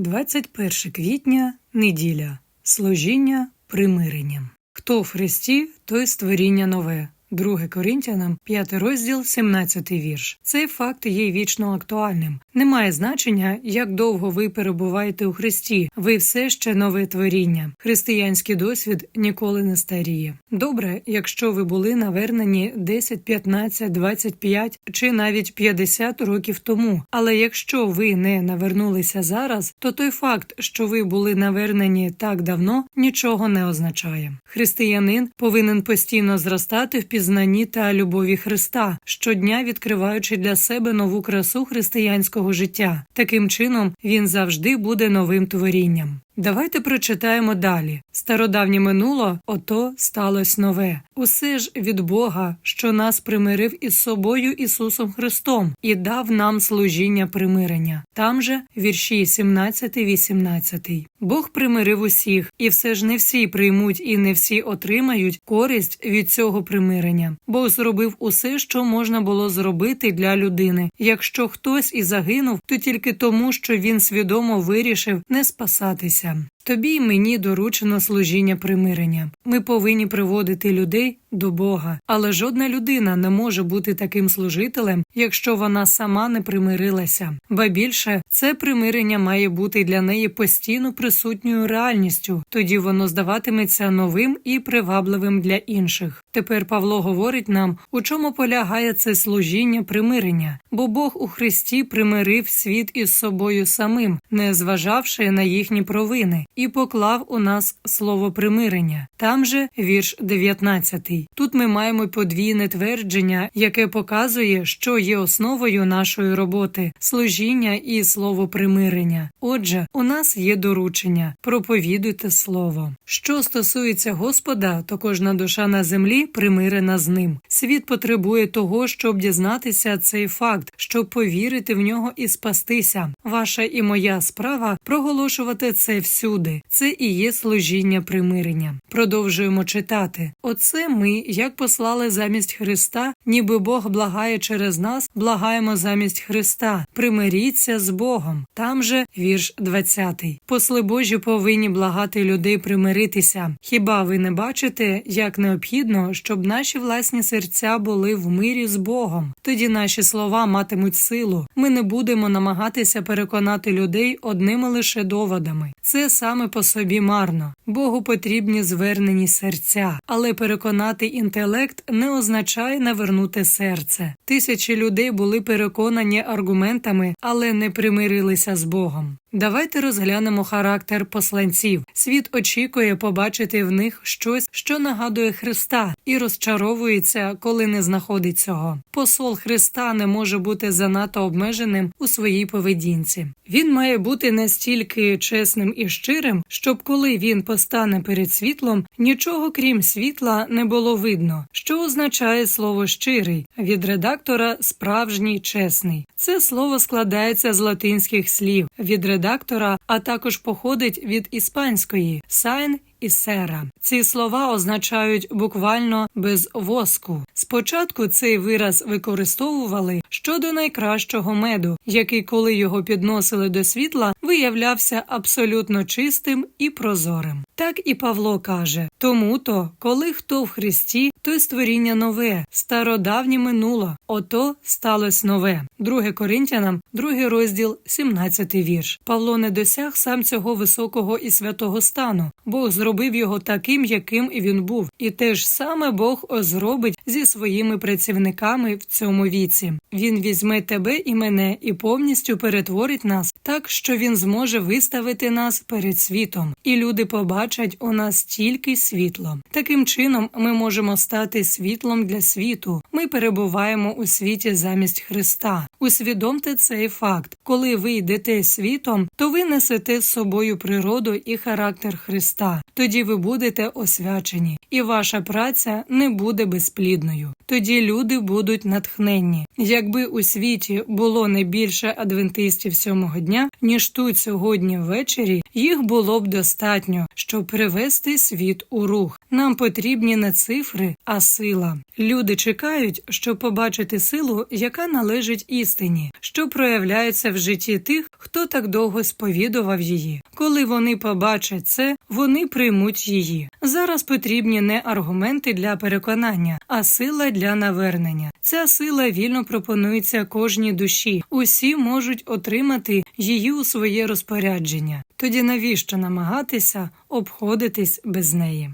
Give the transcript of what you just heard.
21 квітня, неділя, служіння примиренням. Хто в Христі, той створіння нове. 2 Коринтянам, 5 розділ, 17 вірш. Цей факт є вічно актуальним. Немає значення, як довго ви перебуваєте у Христі. Ви все ще нове творіння. Християнський досвід ніколи не старіє. Добре, якщо ви були навернені 10, 15, 25 чи навіть 50 років тому. Але якщо ви не навернулися зараз, то той факт, що ви були навернені так давно, нічого не означає. Християнин повинен постійно зростати в пізнанні та любові Христа, щодня відкриваючи для себе нову красу християнського життя. Таким чином він завжди буде новим творінням. Давайте прочитаємо далі. Стародавнє минуло, ото сталося нове. Усе ж від Бога, що нас примирив із собою Ісусом Христом і дав нам служіння примирення. Там же вірші 17-18. Бог примирив усіх, і все ж не всі приймуть і не всі отримають користь від цього примирення. Бог зробив усе, що можна було зробити для людини. Якщо хтось і загинув, то тільки тому, що він свідомо вирішив не спасатися дивіться. Тобі й мені доручено служіння примирення. Ми повинні приводити людей до Бога, але жодна людина не може бути таким служителем, якщо вона сама не примирилася. Ба більше це примирення має бути для неї постійно присутньою реальністю, тоді воно здаватиметься новим і привабливим для інших. Тепер Павло говорить нам, у чому полягає це служіння примирення, бо Бог у Христі примирив світ із собою самим, не зважавши на їхні провини, і поклав у нас слово примирення. Там же вірш 19. Тут ми маємо подвійне твердження, яке показує, що є основою нашої роботи служіння і слово примирення. Отже, у нас є доручення проповідуйте слово. Що стосується Господа, то кожна душа на землі примирена з ним. Світ потребує того, щоб дізнатися цей факт, щоб повірити в нього і спастися. Ваша і моя справа проголошувати це всюди. Це і є служіння примирення. Продовжуємо читати. Оце ми, як послали замість Христа, ніби Бог благає через нас, благаємо замість Христа. Примиріться з Богом. Там же вірш 20. Посли Божі повинні благати людей примиритися. Хіба ви не бачите, як необхідно, щоб наші власні серця були в мирі з Богом? Тоді наші слова матимуть силу. Ми не будемо намагатися переконати людей одними лише доводами. Це саме по собі марно. Богу потрібні звернені серця, але переконати інтелект не означає навернути серце. Тисячі людей були переконані аргументами, але не примирилися з Богом. Давайте розглянемо характер посланців. Світ очікує побачити в них щось, що нагадує Христа, і розчаровується, коли не знаходить цього. Посол Христа не може бути занадто обмеженим у своїй поведінці. Він має бути настільки чесним і щирим, щоб коли він постане перед світлом, нічого крім світла не було видно, що означає слово щирий від редактора справжній чесний. Це слово складається з латинських слів від редактора, а також походить від іспанської сайн і сера. Ці слова означають буквально без воску. Спочатку цей вираз використовували щодо найкращого меду, який, коли його підносили до світла, виявлявся абсолютно чистим і прозорим. Так і Павло каже: тому то, коли хто в Христі, то створіння нове, стародавнє минуло, ото сталося нове. 2 Коринтянам, 2 розділ, 17 вірш. Павло не досяг сам цього високого і святого стану. Бог зробив його таким, яким він був, і те ж саме Бог зробить зі своїми працівниками в цьому віці. Він візьме тебе і мене і повністю перетворить нас так, що він зможе виставити нас перед світом, і люди побачать у нас тільки світло. Таким чином ми можемо стати світлом для світу. Ми перебуваємо у світі замість Христа. Усвідомте цей факт. Коли ви йдете світом, то ви несете з собою природу і характер Христа. Тоді ви будете освячені, і ваша праця не буде безплідною. Тоді люди будуть натхненні. Якби у світі було не більше адвентистів сьомого дня, ніж тут сьогодні ввечері, їх було б достатньо, щоб привести світ у рух. Нам потрібні не цифри, а сила. Люди чекають, щоб побачити силу, яка належить істині, що проявляється в житті тих, хто так довго сповідував її. Коли вони побачать це, вони приймуть її. Зараз потрібні не аргументи для переконання, а сила для навернення. Ця сила вільно пропонується кожній душі. Усі можуть отримати її у своє розпорядження. Тоді навіщо намагатися обходитись без неї?